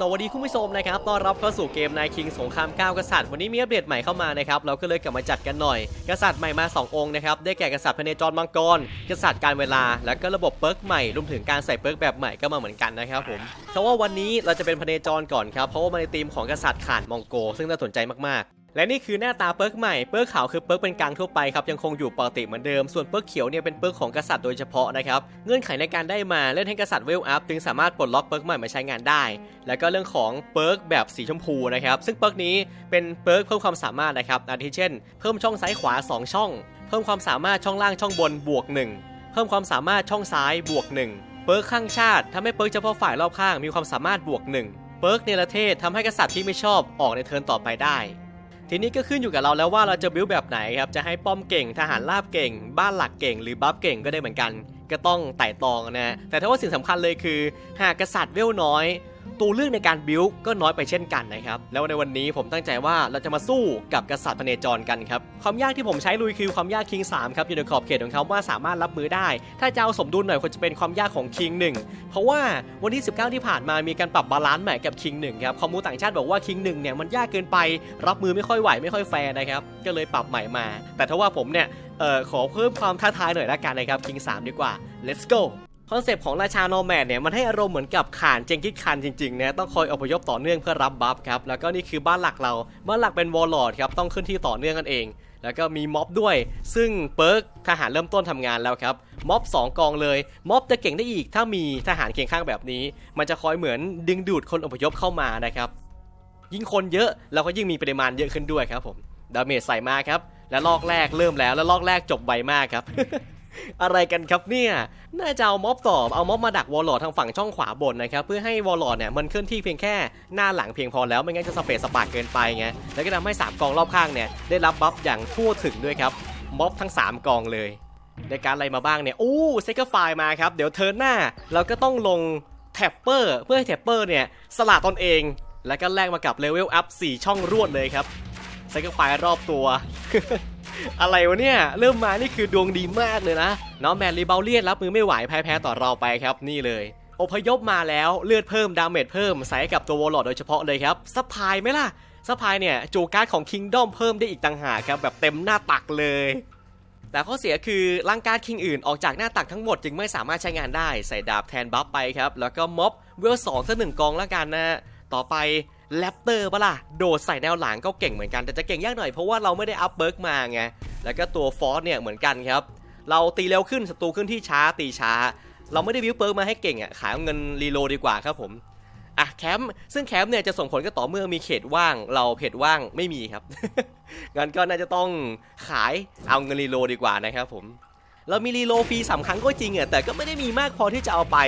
สวัสดีคุณผู้ชมนะครับ ต้อนรับเข้าสู่เกมนายคิงสงครามก้าวกษัตริย์ วันนี้มีอัปเดตใหม่เข้ามานะครับ เราก็เลยกลับมาจัดกันหน่อย กษัตริย์ใหม่มา 2 องค์นะครับ ได้แก่กษัตริย์พเนจรมังกร กษัตริย์การเวลา และก็ระบบเปิร์กใหม่ รวมถึงการใส่เปิร์กแบบใหม่ก็มาเหมือนกันนะครับผมเพราะว่าวันนี้เราจะเป็นพเนจรก่อนครับ เพราะว่ามันในธีมของกษัตริย์ข่านมองโก ซึ่งน่าสนใจมากๆ และนี่คือหน้าตาเปิร์กใหม่ เปิร์กขาวคือเปิร์กเป็นกลางทั่วไปครับยังคงอยู่ปกติเหมือนเดิม ส่วนเปิร์กเขียวเนี่ยเป็นเปิร์กของกษัตริย์โดยเฉพาะนะครับ เงื่อนไขในการได้มาเล่นให้กษัตริย์เวลอัพจึงสามารถปลดล็อกเปิร์กใหม่มาใช้งานได้ แล้วก็เรื่องของเปิร์กแบบสีชมพูนะครับ ซึ่งเปิร์กนี้เป็นเปิร์กเพิ่มความสามารถนะครับ อาทิเช่น เพิ่มช่องซ้ายขวา 2 ช่อง เพิ่มความสามารถช่องล่างช่องบนบวก 1 เพิ่มความสามารถช่องซ้ายบวก 1 เปิร์กข้างชาติทำให้เปิร์กเฉพาะฝ่ายรอบข้างมีความสามารถบวก 1 เปิร์กเนรเทศทำให้กษัตริย์ที่ไม่ชอบออกในเทิร์นต่อไปได้ ทีนี้ก็ขึ้นอยู่กับเราแล้วว่าเราจะบิวแบบไหนครับ จะให้ป้อมเก่ง ทหารราบเก่ง บ้านหลักเก่ง หรือบัฟเก่งก็ได้เหมือนกัน ก็ต้องไต่ตองนะแต่ถ้าว่าสิ่งสำคัญเลยคือ หากกษัตริย์เวลน้อย ตัวเลือกในการบิวก็น้อยไปเช่นกันนะครับ แล้วในวันนี้ผมตั้งใจว่าเราจะมาสู้กับกษัตริย์พเนจรกันครับ ความยากที่ผมใช้ลุยคือความยากคิง3ครับอยู่ในขอบเขตของเขาว่าสามารถรับมือได้ ถ้าจะเอาสมดุลหน่อยควรจะเป็นความยากของคิง1เพราะว่าวันที่ 19 ที่ผ่านมามีการปรับบาลานซ์ใหม่กับคิง1ครับคอมมูต่างชาติบอกว่าคิง1เนี่ยมันยากเกินไป รับมือไม่ค่อยไหวไม่ค่อยแฟร์นะครับก็เลยปรับใหม่มา แต่ถ้าว่าผมเนี่ยเออขอเพิ่มความท้าทายหน่อยละกันนะครับคิง3ดีกว่า let's go คอนเซปต์ของราชาโนแมดเนี่ยมันให้อารมณ์เหมือนกับขานเจงกิสคันจริงๆนะต้องคอยอพยพต่อเนื่องเพื่อรับบัฟครับแล้วก็นี่คือบ้านหลักเราบ้านหลักเป็นวอลลอดครับต้องขึ้นที่ต่อเนื่องกันเอง แล้วก็มีม็อบด้วย ซึ่งเปิร์กทหารเริ่มต้นทำงานแล้วครับม็อบ 2 กองเลยม็อบจะเก่งได้อีกถ้ามีทหารเคียงข้างแบบนี้ มันจะคอยเหมือนดึงดูดคนอพยพเข้ามานะครับยิ่งคนเยอะเราก็ยิ่งมีปริมาณเยอะขึ้นด้วยครับผมดาเมจใส่มาครับและลอกแรกเริ่มแล้วแล้วลอกแรกจบไวมากครับ อะไรกันครับเนี่ย น่าจะเอาม็อบต่อเอาม็อบมาดักวอลลอดทางฝั่งช่องขวาบนนะครับ เพื่อให้วอลลอดเนี่ยมันเคลื่อนที่เพียงแค่หน้าหลังเพียงพอแล้วไม่งั้นจะสเปซสปาดเกินไปไง แล้วก็ทำให้ 3 กองรอบข้างเนี่ยได้รับบัฟอย่างทั่วถึงด้วยครับ ม็อบทั้ง 3 กองเลยในการอะไรมาบ้างเนี่ย อู้เซกเกอร์ไฟมาครับ เดี๋ยวเทิร์นหน้าเราก็ต้องลงแท็ปเปอร์เพื่อให้แท็ปเปอร์เนี่ยสละตนเอง แล้วก็แลกมากับเลเวลอัพ4ช่องรวดเลยครับเซกเกอร์ไฟรอบตัว อะไรวะเนี่ย เริ่มมานี่คือดวงดีมากเลยนะน้องแมนรีเบลเลียนรับมือไม่ไหวแพ้แพ้ต่อเราไปครับนี่เลยอพยพมาแล้วเลือดเพิ่มดาเมจเพิ่มใส่กับตัววอลลอดโดยเฉพาะเลยครับซัพพายไหมล่ะซัพพายเนี่ยจูการ์ดของคิงดอมเพิ่มได้อีกต่างหากครับแบบเต็มหน้าตักเลยแต่ข้อเสียคือร่างการคิงอื่นออกจากหน้าตักทั้งหมดจึงไม่สามารถใช้งานได้ ใส่ดาบแทนบัฟไปครับ แล้วก็ม็อบเวลสองซะหนึ่งกองแล้วกันนะ ต่อไป แรปเตอร์ปะล่ะ โดดใส่แนวหลังก็เก่งเหมือนกัน แต่จะเก่งยากหน่อยเพราะว่าเราไม่ได้อัพเบิร์กมาไง แล้วก็ตัวฟอสเนี่ยเหมือนกันครับ เราตีเร็วขึ้นศัตรูขึ้นที่ช้าตีช้า เราไม่ได้วิวเปิร์กมาให้เก่งอะ ขายเงินรีโลดีกว่าครับผม อะแคมป์ ซึ่งแคมป์เนี่ยจะส่งผลก็ต่อเมื่อมีเขตว่าง เราเขตว่างไม่มีครับ งั้นก็น่าจะต้องขายเอาเงินรีโลดีกว่านะครับผมเรามีรีโลฟรีสามครั้งก็จริงอะแต่ก็ไม่ได้มีมากพอที่จะเอาไป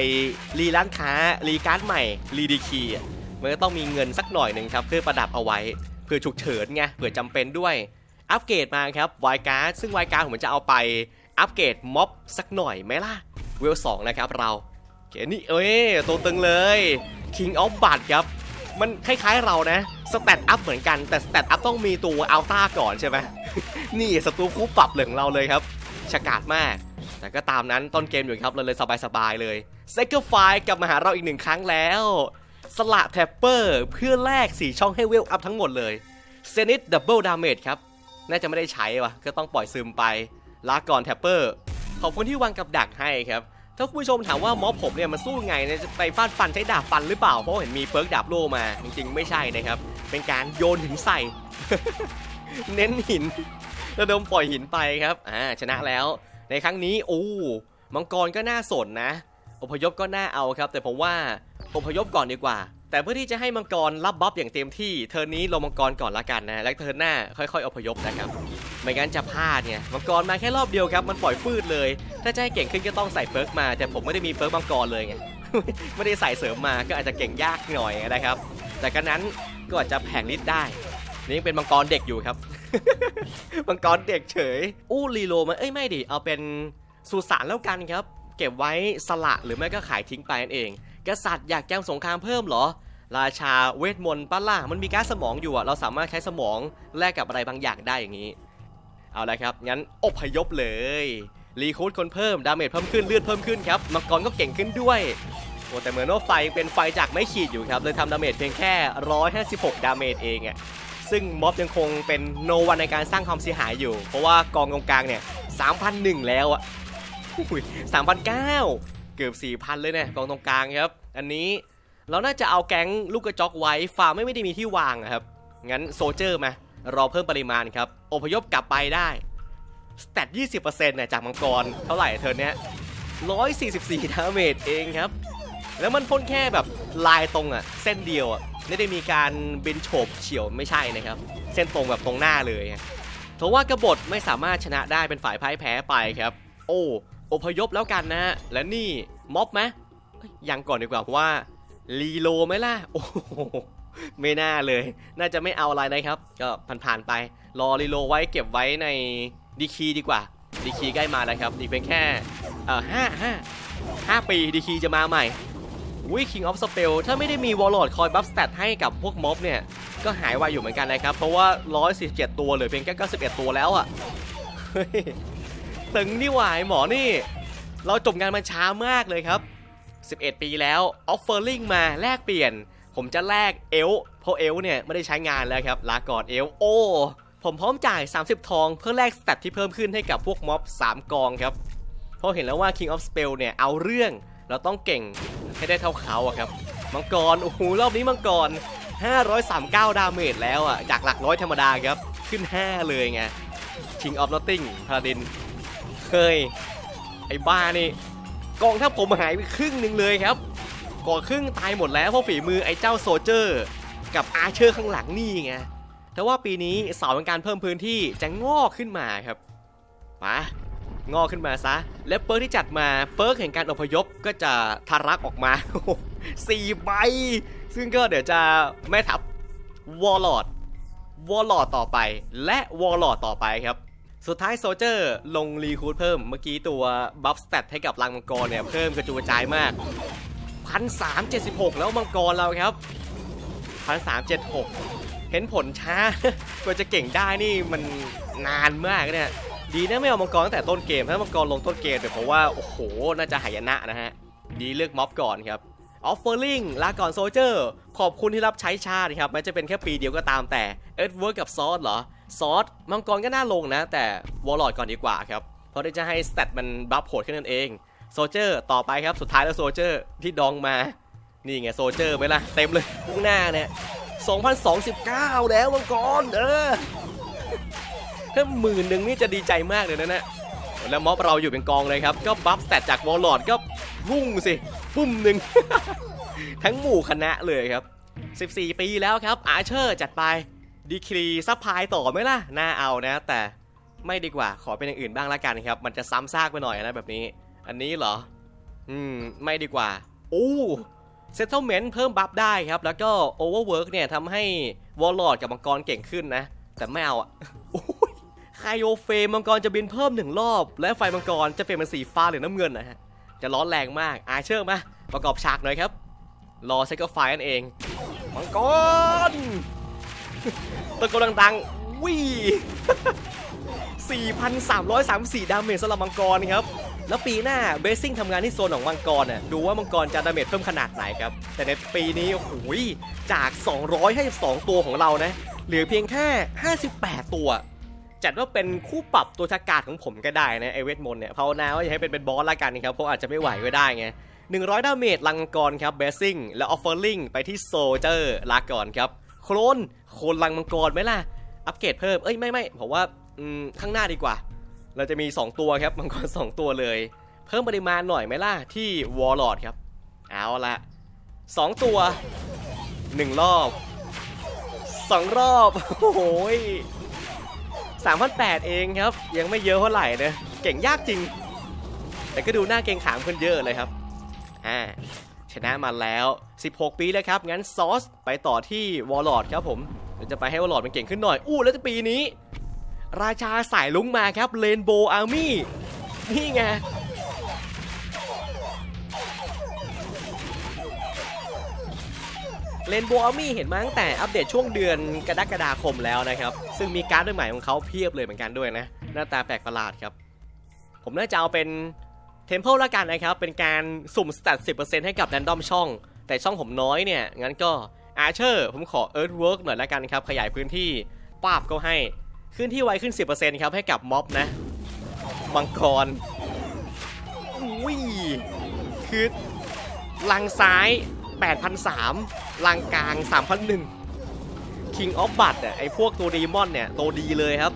รีร้านค้ารีการ์ดใหม่รีดีคีอะ มันก็ต้องมีเงินสักหน่อยหนึ่งครับเพื่อประดับเอาไว้เพื่อฉุกเฉินไงเผื่อจำเป็นด้วย อัปเกรดมาครับไวการ์ดซึ่งไวการ์ดผมจะเอาไปอัปเกรดม็อบสักหน่อยไหมล่ะเวลสองนะครับเราโอเคนี่เอ้ยตัวตึงเลย King of b a d ครับ มันคล้ายๆเรานะสเตตอัพเหมือนกันแต่สเตตอัพต้องมีตัวอัลต้าก่อนใช่ไหมนี่ศัตรูคู่ปรับเหลืองเราเลยครับฉกาจมาก แต่ก็ตามนั้นต้นเกมอยู่ครับเราเลยสบายๆเลยเซกเกอร์ไฟกลับมาหาเราอีกหนึ่งครั้งแล้ว สละแท็ปเปอร์เพื่อแลก4ช่องให้เวลอัพทั้งหมดเลยเซนิตดับเบิลดาเมจครับ น่าจะไม่ได้ใช้วะก็ต้องปล่อยซึมไป ลาก่อนแท็ปเปอร์ ขอบคุณที่วางกับดักให้ครับ ถ้าคุณผู้ชมถามว่าม็อบผมเนี่ยมันสู้ไงเนี่ยจะไปฟาดฟันใช้ดาบฟันหรือเปล่า เพราะเห็นมีเปิร์กดาบโลมา จริงๆ ไม่ใช่นะครับ เป็นการโยนหินใส่ เน้นหินระดมปล่อยหินไปครับ อ่า ชนะแล้ว ในครั้งนี้ โอ้ มังกรก็น่าสนนะ อพยพก็น่าเอาครับ แต่ผมว่า อพยพก่อนดีกว่า แต่เพื่อที่จะให้มังกรรับบัฟอย่างเต็มที่เทิร์นนี้ลงมังกรก่อนละกันนะแล้วเทิร์นหน้าค่อยๆอพยพนะครับไม่งั้นจะพลาดเนี่ยมังกรมาแค่รอบเดียวครับมันปล่อยฟืดเลย ถ้าจะให้เก่งขึ้นก็ต้องใส่เปิร์กมา แต่ผมไม่ได้มีเปิร์กมังกรเลยไงไม่ได้ใส่เสริมมาก็อาจจะเก่งยากหน่อยนะครับ แต่ก็นั้นก็อาจจะแผงฤทธิ์ได้นี่เป็นมังกรเด็กอยู่ครับ มังกรเด็กเฉย อู้รีโลมาเอ้ยไม่ดิ เอาเป็นสุสานแล้วกันครับ เก็บไว้สละหรือไม่ก็ขายทิ้งไปนั่นเอง กษัตริย์อยากแจมสงครามเพิ่มเหรอ ราชาเวทมนต์ป้าล่ะมันมีก๊าซสมองอยู่อะเราสามารถใช้สมองแลกกับอะไรบางอย่างได้อย่างนี้ เอาละครับ งั้นอพยพเลย รีคูดคนเพิ่ม ดาเมจเพิ่มขึ้น เลือดเพิ่มขึ้นครับมังกรก็เก่งขึ้นด้วยโอ้แต่เหมือนว่าไฟเป็นไฟจากไม่ขีดอยู่ครับเลยทำดาเมจเพียงแค่ 156 ดาเมจเองอะซึ่งม็อบยังคงเป็นโนวันในการสร้างความเสียหายอยู่ เพราะว่ากองตรงกลางเนี่ย3,001 แล้วอะ3,009 เกือบ4,000เลยเนี่ยกองตรงกลางครับ อันนี้เราน่าจะเอาแก๊งลูกกระจอกไว้ฟาร์มไม่ได้มีที่วางครับ งั้นโซเจอร์มารอเพิ่มปริมาณครับอพยพกลับไปได้สเตต20%เนี่ยจากมังกรเท่าไหร่เธอเนี้ย144ดาเมจเองครับ แล้วมันพ่นแค่แบบลายตรงอะเส้นเดียวอะไม่ได้มีการบินโฉบเฉียวไม่ใช่นะครับ เส้นตรงแบบตรงหน้าเลยอะเพราะว่ากบฏไม่สามารถชนะได้เป็นฝ่ายพ่ายแพ้ไปครับ โอ้ อพยพแล้วกันนะฮะและนี่ม็อบไหมยังก่อนดีกว่าเพราะว่ารีโลไหมล่ะโอ้โหไม่น่าเลย น่าจะไม่เอาอะไรนะครับ ก็ผ่านๆไป รอรีโลไว้เก็บไว้ในดีคีดีกว่า ดีคีใกล้มาแล้วครับ อีกเพียงแค่เอ่อห้าห้าห้าปีดีคีจะมาใหม่วิ King of Spell ถ้าไม่ได้มีวอลล์คอยบัฟสเตตให้กับพวกม็อบเนี่ย ก็หายไวอยู่เหมือนกันนะครับ เพราะว่า 147 ตัวเหลือเพียงแค่91 ตัวแล้วอะ่ะ ตึงนี่หวายหมอนี่ เราจบงานมันช้ามากเลยครับ 11 ปีแล้วออฟเฟอร์ลิงมาแลกเปลี่ยน ผมจะแลกเอลเพราะเอลเนี่ยไม่ได้ใช้งานแล้วครับ ลาก่อนเอลโอ้ผมพร้อมจ่าย 30 ทองเพื่อแลกสเตตที่เพิ่มขึ้นให้กับพวกม็อบ 3 กองครับ เพราะเห็นแล้วว่า King of Spell เนี่ยเอาเรื่อง เราต้องเก่งให้ได้เท่าเขาอะครับมังกร โอ้โห รอบนี้มังกร 539 ดาเมจแล้วอะจากหลักร้อยธรรมดาครับ ขึ้น 5 เลยไง King of Nothing พาดิน เคย ไอ้บ้านี่กองถ้าผมหายไปครึ่งหนึ่งเลยครับก่อครึ่งตายหมดแล้วเพราะฝีมือไอ้เจ้าโซเจอร์ กับอาเชอร์ข้างหลังนี่ไงแต่ว่าปีนี้เสาเป็นการเพิ่มพื้นที่จะงอกขึ้นมาครับมางอกขึ้นมาซะ และเปิร์กที่จัดมาเปิร์กแห่งการอพยพก็จะทารักออกมาสี่ใบ ซึ่งก็เดี๋ยวจะแม่ทัพวอลลอดวอลลอดต่อไป และวอลลอดต่อไปครับ สุดท้ายโซเจอร์ลงรีคูดเพิ่มเมื่อกี้ตัวบัฟสเตตให้กับลังมังกรเนี่ยเพิ่มกระจุกระจายมาก1,376แล้วมังกรเราครับ1,376เจ็ดหกเห็นผลช้ากว่าจะเก่งได้นี่มันนานมากเนี่ยดีนะไม่เอามังกรตั้งแต่ต้นเกมถ้ามังกรลงต้นเกมเดี๋ยวผมว่าโอ้โหน่าจะหายนะนะฮะดีเลือกม็อบก่อนครับออฟเฟอร์ลิงลาก่อนโซเจอร์ขอบคุณที่รับใช้ชาติครับแม้จะเป็นแค่ปีเดียวก็ตามแต่เอ็ดเวิร์กกับซอสเหรอ ซอสมังกรก็น่าลงนะ แต่วอลลอดก่อนดีกว่าครับ เพราะด้จะให้สเตตมันบัฟโหดขึ้นนั่นเองโซเจอร์ต่อไปครับสุดท้ายแล้วโซเจอร์ที่ดองมา นี่ไงโซเจอร์ไหมล่ะ เต็มเลยข้างหน้าเนี่ย2029 แล้วมังกรเออถ้าหมื่นหนึ่งนี่จะดีใจมากเลยนะเนะแล้วม็อบเราอยู่เป็นกองเลยครับ ก็บัฟสแตทจากวอลลอดก็พุ่งสิฟุ่มหนึ่งทั้งหมู่คณะเลยครับ 14 ปีแล้วครับอาเชอร์จัดไป ดีครีซัพพลายต่อไหมล่ะ น่าเอานะ แต่ไม่ดีกว่าขอเป็นอย่างอื่นบ้างละกันครับ มันจะซ้ำซากไปหน่อยนะแบบนี้ อันนี้เหรอ อืม ไม่ดีกว่า โอ้ Settlement เพิ่มบัฟได้ครับ แล้วก็ Overwork เนี่ยทำให้วอลลอดกับมังกรเก่งขึ้นนะ แต่ไม่เอาอุ้ยไคโอเฟมังกรจะบินเพิ่มหนึ่งรอบ และไฟมังกรจะเปลี่ยนเป็นสีฟ้าหรือน้ำเงินนะฮะ จะร้อนแรงมาก อาเชอร์มาประกอบฉากหน่อยครับ รอเซกไฟนั่นเอง มังกร ตะโกนดังๆวี่4,334 ดาเมจสำหรับมังกรครับ แล้วปีหน้าเบสซิ่งทำงานที่โซนของมังกรน่ะดูว่ามังกรจะดาเมจเพิ่มขนาดไหนครับ แต่ในปีนี้โอ้โหยจาก 252 ตัวของเรานะ เหลือเพียงแค่ 58 ตัว จัดว่าเป็นคู่ปรับตัวชากาศของผมก็ได้นะไอเวทมนต์เนี่ยภาวนาว่าอย่าให้เป็นเป็นบอสละกันครับเพราะอาจจะไม่ไหวก็ได้ไง100 ดาเมจลังกรครับเบสซิ่งและออฟเฟอร์ลิงไปที่โซเจอร์ลาก่อนครับ โคลนโคลนลังมังกรไหมล่ะ อัปเกรดเพิ่ม เอ้ยไม่ไม่ผมว่าข้างหน้าดีกว่า เราจะมี 2 ตัวครับมังกร2 ตัวเลย เพิ่มปริมาณหน่อยไหมล่ะ ที่วอลลอดครับ เอาละ2 ตัว 1 รอบ 2 รอบ โอ้โห3,800เองครับ ยังไม่เยอะเท่าไหร่นะเก่งยากจริง แต่ก็ดูหน้าเก่งขามขึ้นเยอะเลยครับอ่า ชนะมาแล้ว 16 ปีแล้วครับ งั้นซอสไปต่อที่วอลลอดครับผมเราจะไปให้วอลลอดมันเก่งขึ้นหน่อย อู้แล้วจะปีนี้ ราชาสายลุงมาครับเลนโบอาร์มี่นี่ไงเลนโบอาร์มี่เห็นมาตั้งแต่อัปเดตช่วงเดือนกรกฎาคมแล้วนะครับ ซึ่งมีการ์ดใหม่ของเขาเพียบเลยเหมือนกันด้วยนะ หน้าตาแปลกประหลาดครับ ผมน่าจะเอาเป็น เทมเพลละกันนะครับ เป็นการสุ่มสแตท10%ให้กับแรนดอมช่อง แต่ช่องผมน้อยเนี่ย งั้นก็อาเชอร์ผมขอเอิร์ธเวิร์กหน่อยละกันครับ ขยายพื้นที่ป้าบก็ให้ขึ้นที่ไวขึ้น 10%ครับ ให้กับม็อบนะ มังกรอุ้ยคือลังซ้าย 8,003ลังกลาง 3,001 King of b u t อะไอพวกตัวดีมอนเนี่ย ตัวดีเลยครับ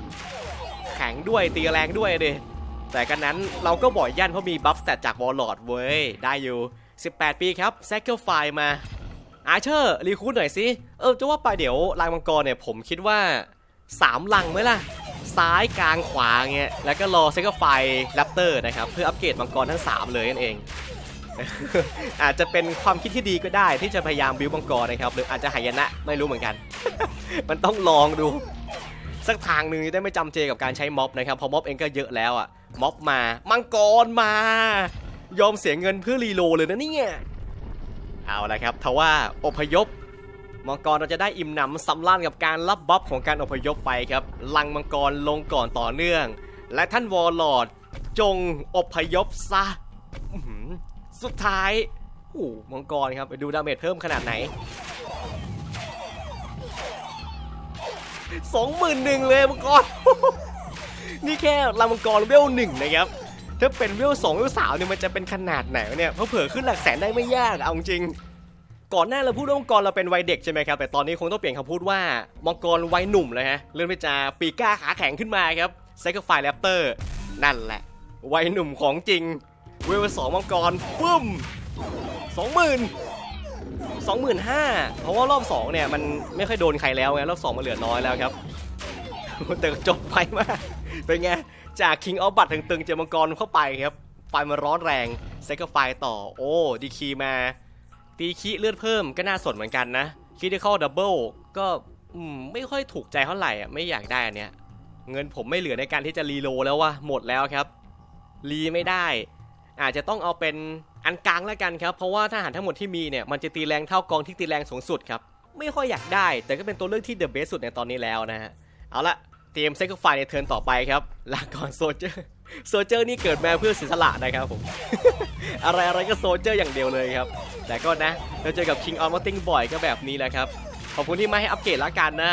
แข็งด้วยตีแรงด้วยเดย แต่กันนั้นเราก็บ่อยย่านเพราะมีบัฟสแตทจากวอลลอดเว้ย ได้อยู่ 18 ปีครับแซคเกิลไฟมาอาเชอร์รีคูดหน่อยสิเออจะว่าไปเดี๋ยวลังมังกรเนี่ยผมคิดว่า 3 ลังไหมล่ะ ซ้ายกลางขวาเงี้ยแล้วก็รอเซกไฟแรปเตอร์นะครับ เพื่ออัปเกรดมังกรทั้ง 3 เลยนั่นเอง อาจจะเป็นความคิดที่ดีก็ได้ที่จะพยายามบิวมังกรนะครับ หรืออาจจะหายนะไม่รู้เหมือนกัน มันต้องลองดู สักทางหนึ่งจะได้ไม่จำเจกับการใช้ม็อบนะครับเพราะม็อบเองก็เยอะแล้วอะ ม็อบมา มังกรมา ยอมเสียเงินเพื่อรีโลเลยนะเนี่ย เอาละครับทว่าอพยพ มังกรเราจะได้อิ่มหนำสำลันกับการรับบัฟของการอพยพไปครับ ลังมังกรลงก่อนต่อเนื่อง และท่านวอลลอดจงอพยพซะ สุดท้ายโอ้มังกรครับไปดูดาเมจเพิ่มขนาดไหนสองหมื่นหนึ่งเลยมังกร นี่แค่ลำมังกรเวลหนึ่งนะครับถ้าเป็นเวลสองเวลสามเนี่ยมันจะเป็นขนาดไหนเนี่ยเพราะเผื่อขึ้นหลักแสนได้ไม่ยากเอาจริงก่อนหน้าเราพูดว่ามังกรเราเป็นวัยเด็กใช่ไหมครับแต่ตอนนี้คงต้องเปลี่ยนคำพูดว่ามังกรวัยหนุ่มเลยฮะเริ่มที่จะปีก้าขาแข็งขึ้นมาครับไซเคิลไฟแรปเตอร์นั่นแหละวัยหนุ่มของจริง เวลสองมังกรปึ้มสองหมื่นสองหมื่นห้าเพราะว่ารอบสองเนี่ยมันไม่ค่อยโดนใครแล้วไงรอบสองมันเหลือน้อยแล้วครับแต่จบไปมาก เป็นไง จาก King of b u t ตึงๆเจอมังกรเข้าไปครับ ไฟมันร้อนแรงเซกไฟต่อ โอ้ ดีคีมา ตีคีเลือดเพิ่มก็น่าสนเหมือนกันนะคีที่เข้าดับเบิลก็อืมไม่ค่อยถูกใจเท่าไหร่อะ ไม่อยากได้อันเนี้ย เงินผมไม่เหลือในการที่จะรีโลแล้วว่ะหมดแล้วครับ รีไม่ได้ อาจจะต้องเอาเป็นอันกลางแล้วกันครับ เพราะว่าทหารทั้งหมดที่มีเนี่ยมันจะตีแรงเท่ากองที่ตีแรงสูงสุดครับ ไม่ค่อยอยากได้ แต่ก็เป็นตัวเลือกที่เดอะเบสสุดในตอนนี้แล้วนะฮะ เอาละ เตรียมเซ็กไฟในเทิร์นต่อไปครับลาก่อนโซเจอร์โซเจอร์นี่เกิดมาเพื่อเสียสละนะครับผม อะไรอะไรก็โซเจอร์อย่างเดียวเลยครับ แต่ก็นะ เราเจอกับ King on m a r t i n g บ่อยก็แบบนี้แหละครับ ขอบคุณที่มาให้อัปเกรดละกันนะ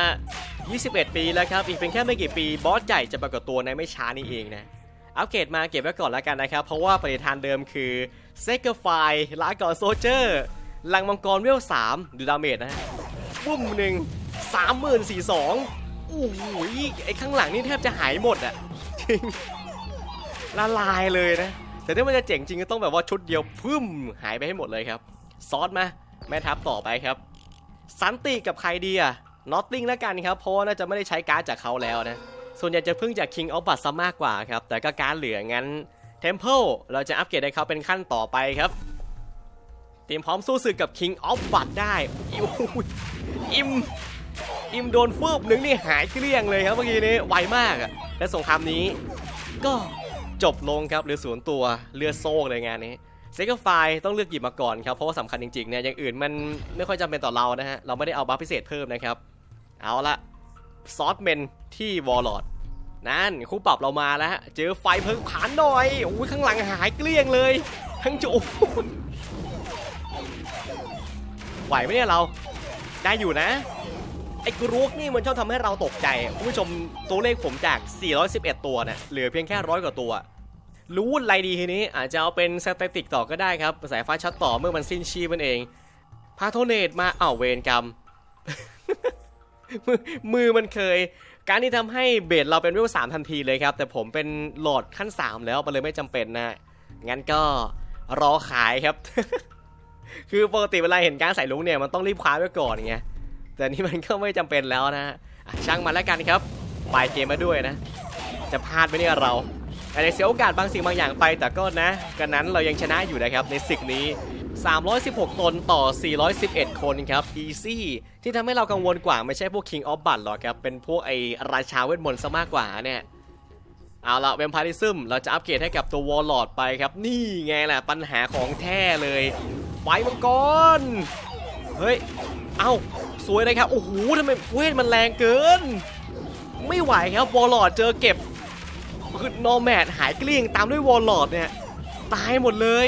21 ปีแล้วครับ อีกเพียงแค่ไม่กี่ปี บอสใหญ่จะปรากฏตัวในไม่ช้านี้เองนะ อัปเกรดมาเก็บไว้ก่อนล้วกันนะครับ เพราะว่าปฏิทานเดิมคือเซกไฟลาก่อนโซเจอร์ลังมังกรเวล3ดูดาเมจนะปุ้มหนึ่งสามหมื่นสี่สอง โอ้โหไอ้ข้างหลังนี่แทบจะหายหมดอะจริงละลายเลยนะ แต่ถ้ามันจะเจ๋งจริงก็ต้องแบบว่าชุดเดียวพึ่มหายไปให้หมดเลยครับ ซอสมาแม่ทัพต่อไปครับสันติกับใครดีอะนอตติงแล้วกันครับ เพราะว่าน่าจะไม่ได้ใช้การ์ดจากเขาแล้วนะ ส่วนใหญ่จะพึ่งจาก King of b u t ซะมากกว่าครับ แต่ก็การดเหลืองั้น Temple เราจะอัปเกรดให้เขาเป็นขั้นต่อไปครับเตรียมพร้อมสู้ศึกกับ King of b u t ได้อิวอิม อิมโดนฟืบหนึ่งนี่หายเกลี้ยงเลยครับเมื่อกี้นี้ไวมากอะและสงครามนี้ ก็จบลงครับเหรือศูนย์ตัวเรือโซ่เลยงานนี้เซกไฟต้องเลือกหยิบมาก่อนครับเพราะว่าสำคัญจริงๆเนี่ยอย่างอื่นมันไม่ค่อยจำเป็นต่อเรานะฮะเราไม่ได้เอาบัฟพิเศษเพิ่มนะครับ เอาละซอสเมนที่วอลลอดนั่นคู่ปรับเรามาแล้วเจอไฟเพิ่งผ่านหน่อยโอ้ยข้างหลังหายเกลี้ยงเลย ทั้งจุไหวไหมเนี่ยเราได้อยู่นะ ไอ้กรูกนี่มันชอบทำให้เราตกใจคุณผู้ชมตัวเลขผมจาก 411 ตัวเนี่ยเหลือเพียงแค่ร้อยกว่าตัว รู้อะไรดีทีนี้อาจจะเอาเป็นสเตติกต่อก็ได้ครับสายฟ้าช็อตต่อเมื่อมันสิ้นชีพมันเองพาโทเนตมาอ้าวเวรกรรมมือมือมันเคย การที่ทำให้เบสเราเป็นเวลสามทันทีเลยครับ แต่ผมเป็นหลอดขั้น 3 แล้วมันเลยไม่จำเป็นนะ งั้นก็รอขายครับ คือปกติเวลาเห็นการใส่ลุงเนี่ยมันต้องรีบคว้าไว้ก่อนไง แต่นี่มันก็ไม่จำเป็นแล้วนะฮะช่างมันแล้วกันครับปลายเกมมาด้วยนะ จะพลาดไหมเนี่ยเราอาจจะเสียโอกาสบางสิ่งบางอย่างไป แต่ก็นะกันนั้นเรายังชนะอยู่นะครับในศึกนี้ 316 ตนต่อ 411 คนครับ easy ที่ทำให้เรากังวลกว่าไม่ใช่พวก King of b u t หรอกครับ เป็นพวกไอราชาเวทมนต์ซะมากกว่าเนี่ยเอาละเวมพาริซึมเราจะอัปเกรดให้กับตัววอลลอดไปครับ นี่ไงแหละปัญหาของแท้เลยไฟมังกร เฮ้ย เอ้าสวยเลยครับโอ้โหทำไมเวทมันแรงเกิน ไม่ไหวครับวอลลอดเจอเก็บคือโนแมดหายเกลี้ยงตามด้วยวอลลอดเนี่ยตายหมดเลย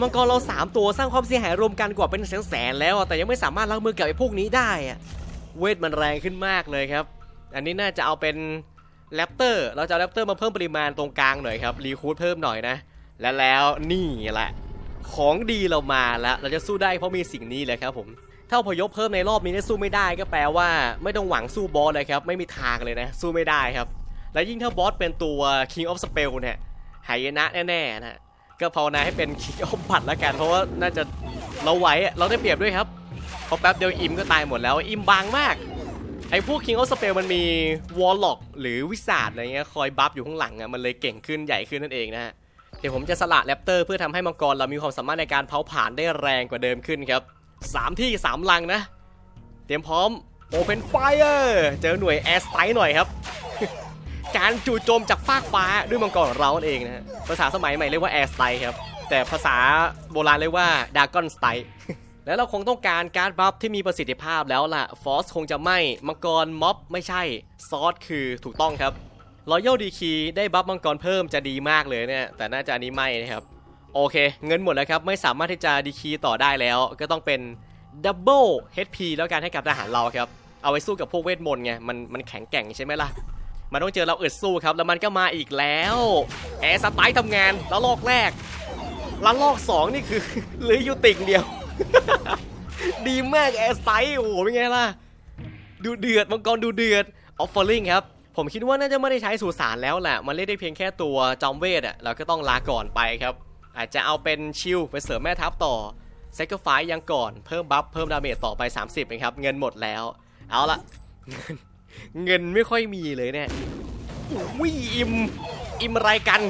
มังกรเรา 3 ตัวสร้างความเสียหายรวมกันกว่าเป็นแสนๆแล้ว แต่ยังไม่สามารถล้างมือกับไอ้พวกนี้ได้อะเวทมันแรงขึ้นมากเลยครับ อันนี้น่าจะเอาเป็นแรปเตอร์เราจะเอาแรปเตอร์มาเพิ่มปริมาณตรงกลางหน่อยครับรีคูดเพิ่มหน่อยนะ และแล้วนี่แหละ ของดีเรามาแล้ว เราจะสู้ได้เพราะมีสิ่งนี้เลยครับผม ถ้าอพยพเพิ่มในรอบนี้ได้สู้ไม่ได้ก็แปลว่า ไม่ต้องหวังสู้บอสเลยครับ ไม่มีทางเลยนะ สู้ไม่ได้ครับ และยิ่งถ้าบอสเป็นตัว King of Spell เนี่ยหายนะแน่ๆนะก็ภาวนาให้เป็น King of บัตรละกัน เพราะว่าน่าจะเราไหวเราได้เปรียบด้วยครับพราะแป๊บเดียวอิมก็ตายหมดแล้วอิมบางมากไอ้พวก King of Spell มันมี Warlock หรือวิสาดอะไรเงี้ยคอยบัฟอยู่ข้างหลังอะมันเลยเก่งขึ้นใหญ่ขึ้นนั่นเองนะฮะเดี๋ยวผมจะสละแรปเตอร์เพื่อทำให้มังกรเรามีความสามารถในการเผาผลาญได้แรงกว่าเดิมขึ้นครับ สามที่สามลังนะ เตรียมพร้อม Open Fire เจอหน่วย Air Strike หน่อยครับ การจู่โจมจากฟากฟ้าด้วยมังกรของเราเองนะ ภาษาสมัยใหม่เรียกว่า Air Strike ครับ แต่ภาษาโบราณเรียกว่า Dragon Strike แล้วเราคงต้องการการ์ดบัฟที่มีประสิทธิภาพแล้วล่ะ ฟอสคงจะไม่ มังกรม็อบไม่ใช่ ซอสคือถูกต้องครับรอยัลดีคีได้บัฟมังกรเพิ่มจะดีมากเลยเนี่ย แต่น่าจะอันนี้ไม่นะครับ โอเค เงินหมดแล้วครับ ไม่สามารถที่จะดีคีต่อได้แล้ว ก็ต้องเป็นดับเบิล HP แล้วกันให้กับทหารเราครับ เอาไว้สู้กับพวกเวทมนต์ไง มันมันแข็งแกร่งใช่ไหมล่ะ มันต้องเจอเราอึดสู้ครับ แล้วมันก็มาอีกแล้วแอร์สไตล์ทำงานแล้วลอกแรกแล้วลอกสองนี่คือเหลืออยู่ติ่งเดียว ดีมากแอร์สไตล์โอ้โหเป็นไงล่ะดูเดือดมังกรดูเดือดออฟเฟอร์ลิงครับผมคิดว่าน่าจะไม่ได้ใช้สุสานแล้วแหละ มันเล่นได้เพียงแค่ตัวจอมเวทอะเราก็ต้องลาก่อนไปครับ อาจจะเอาเป็นชิลไปเสริมแม่ทัพต่อเซกไฟยังก่อนเพิ่มบัฟเพิ่มดาเมจต่อไป 30นะครับเงินหมดแล้ว เอาละเงินไม่ค่อยมีเลยเนี่ยวิอิมอิมอะไรกัน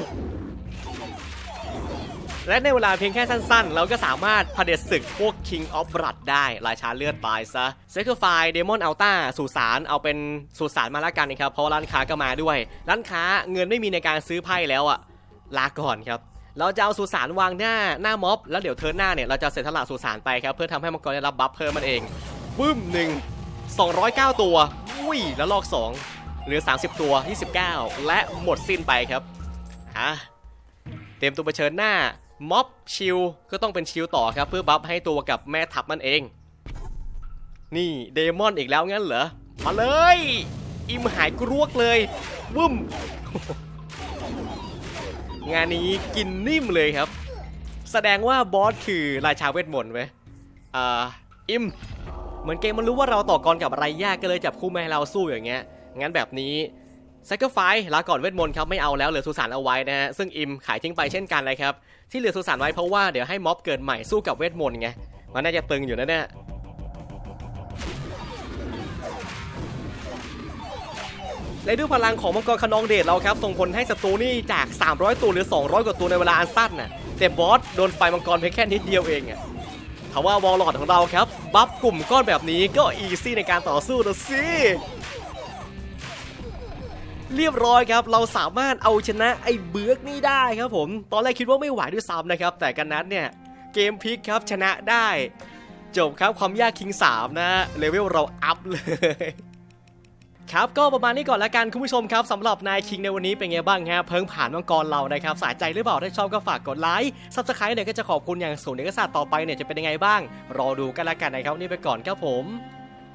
และในเวลาเพียงแค่สั้นๆ เราก็สามารถเผด็จศึกพวก King of Blood ได้ราชาเลือดตายซะ s a c r i f i c e Demon Alta สุสานเอาเป็นสุสานมาละกันนะครับ เพราะร้านค้าก็มาด้วย ร้านค้าเงินไม่มีในการซื้อไพ่แล้วอะลาก่อนครับ เราจะเอาสุสานวางหน้าหน้าม็อบ แล้วเดี๋ยวเทิร์นหน้าเนี่ยเราจะเสร็จทละสุสานไปครับเพื่อทำให้มังกรได้รับบัฟเพิ่มมันเองปึ้มหนึ่ง209 ตัว อุ้ย แล้วลอก 2 เหลือ 30 ตัว 29 และหมดสิ้นไปครับฮะเตรียมตัวเผชิญหน้า ม็อบชิลก็ต้องเป็นชิลต่อครับ เพื่อบัฟให้ตัวกับแม่ทัพมันเอง นี่ เดมอนอีกแล้วงั้นเหรอ มาเลย อิมหายกรวกเลย วึ้ม งานนี้กินนิ่มเลยครับ แสดงว่าบอสคือราชาเวทมนต์เว้ยอ่าอิมเหมือนเกมมันรู้ว่าเราต่อกรกับอะไรยากก็เลยจับคู่มาให้เราสู้อย่างเงี้ยงั้นแบบนี้ s a c r i f i c e ลาก่อนเวทมนต์ครับไม่เอาแล้วเหลือสุสานเอาไว้นะฮะซึ่งอิมขายทิ้งไปเช่นกันเลยครับที่เหลือสุสานไว้เพราะว่าเดี๋ยวให้ม็อบเกิดใหม่สู้กับเวทมนต์ไงมันน่าจะตึงอยู่นะเนี่ย และด้วยพลังของมังกรคนองเดชเราครับส่งผลให้ศัตรูนี่จาก 300 ตัวหรือ 200 กว่าตัวในเวลาอันสั้นน่ะแต่บอสโดนไฟมังกรเพียงแค่นิดเดียวเองอะทว่าวอลลอดของเราครับบัฟกลุ่มก้อนแบบนี้ก็อีซี่ในการต่อสู้นะสิเรียบร้อยครับเราสามารถเอาชนะไอ้เบือกนี่ได้ครับผม ตอนแรกคิดว่าไม่ไหวด้วยซ้ำนะครับ แต่กันนั้นเนี่ยเกมพลิกครับชนะได้ จบครับความยากคิง 3 นะเลเวลเราอัพเลย ครับก็ประมาณนี้ก่อนละกันคุณผู้ชมครับสำหรับนายคิงในวันนี้เป็นไงบ้างฮะเพิ่งผ่านมังกรเรานะครับสายใจหรือเปล่าถ้าชอบก็ฝากกดไลค์ซับสไครต์เนี่ยก็จะขอบคุณอย่างสูงเอกสารต่อไปเนี่ยจะเป็นยังไงบ้าง รอดูกันละกันนะครับนี่ไปก่อนครับผม